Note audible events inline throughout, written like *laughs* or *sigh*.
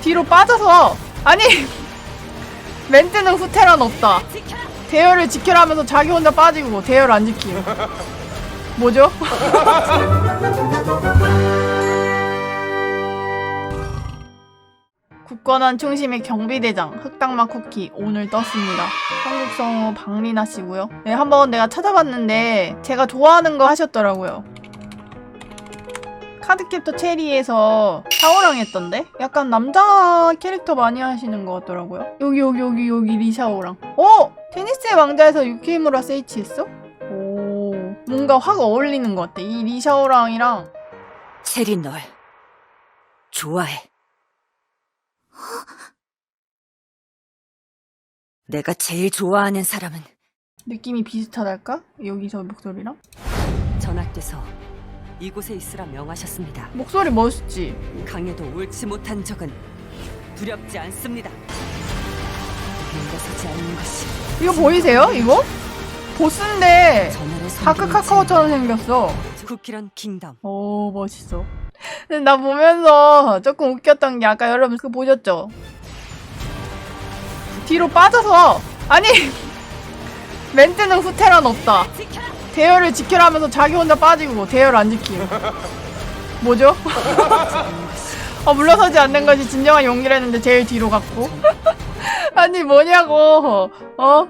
뒤로 빠져서 아니 *laughs* 멘트는 후퇴란 없다 대열을 지켜라 하면서 자기 혼자 빠지고 대열 안 지킴 뭐죠? *laughs* 굳건한 충심의 경비대장 흑당마 쿠키 오늘 떴습니다. 한국 성우 박리나 씨고요. 네, 한번 내가 찾아봤는데 제가 좋아하는 거 하셨더라고요. 카드캡터 체리에서 샤오랑 했던데? 약간 남자 캐릭터 많이 하시는 것 같더라고요. 여기 여기 여기 여기 리샤오랑. 어? 테니스의 왕자에서 유키무라 세이치 했어? 오 뭔가 확 어울리는 것 같아. 이 리샤오랑이랑 체리 널 좋아해. 내가 제일 좋아하는 사람은 느낌이 비슷하달까? 여기서 목소리랑? 전학돼서 이곳에 있으라 명하셨습니다. 목소리 멋있지? 강해도 옳지 못한 적은 두렵지 않습니다. 물러서지 않는 것이 이거 보이세요? 이거? 보스인데 전하를 다크 카카오처럼 생겼어. 쿠키런 킹덤. 오 멋있어. 근데 나 보면서 조금 웃겼던 게 아까 여러분 그 보셨죠? 뒤로 빠져서 아니 *laughs* 멘트는 후퇴란 없다. 대열을 지켜라 하면서 자기 혼자 빠지고 대열 안 지킴. 뭐죠? *laughs* 어, 물러서지 않는 것이 진정한 용기라는데 제일 뒤로 갔고. *laughs* 아니 뭐냐고. 어?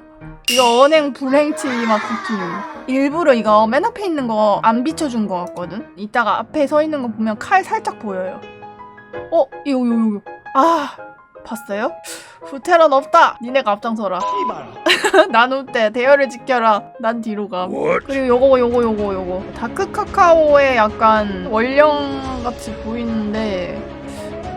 이거 언행 불행치 막 쿠키. 일부러 이거 맨 앞에 있는 거 안 비춰준 거 같거든. 이따가 앞에 서 있는 거 보면 칼 살짝 보여요. 어? 이거 이거 이거. 아 봤어요? 후퇴란 없다. 니네가 앞장서라. *laughs* 난 후퇴. 대열을 지켜라. 난 뒤로 가. 그리고 요거 요거 요거 요거 다크 카카오의 약간 원령 같이 보이는데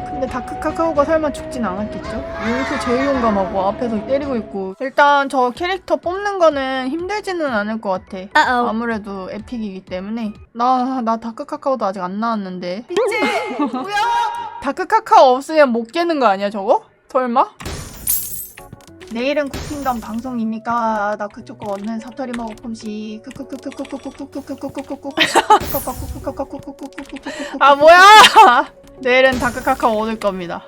근데 다크 카카오가 설마 죽진 않았겠죠? 여기서 제일 용감하고 앞에서 때리고 있고 일단 저 캐릭터 뽑는 거는 힘들지는 않을 것 같아 아무래도 에픽이기 때문에 나 나 다크 카카오도 아직 안 나왔는데 미치 *laughs* 뭐야 다크 카카오 없으면 못 깨는 거 아니야 저거? 설마? 내일은 쿠킹덤 방송입니까? 나 그쪽 거 얻는 사투리 먹어 폼씨 아 뭐야 내일은 다크 카카오 얻을 겁니다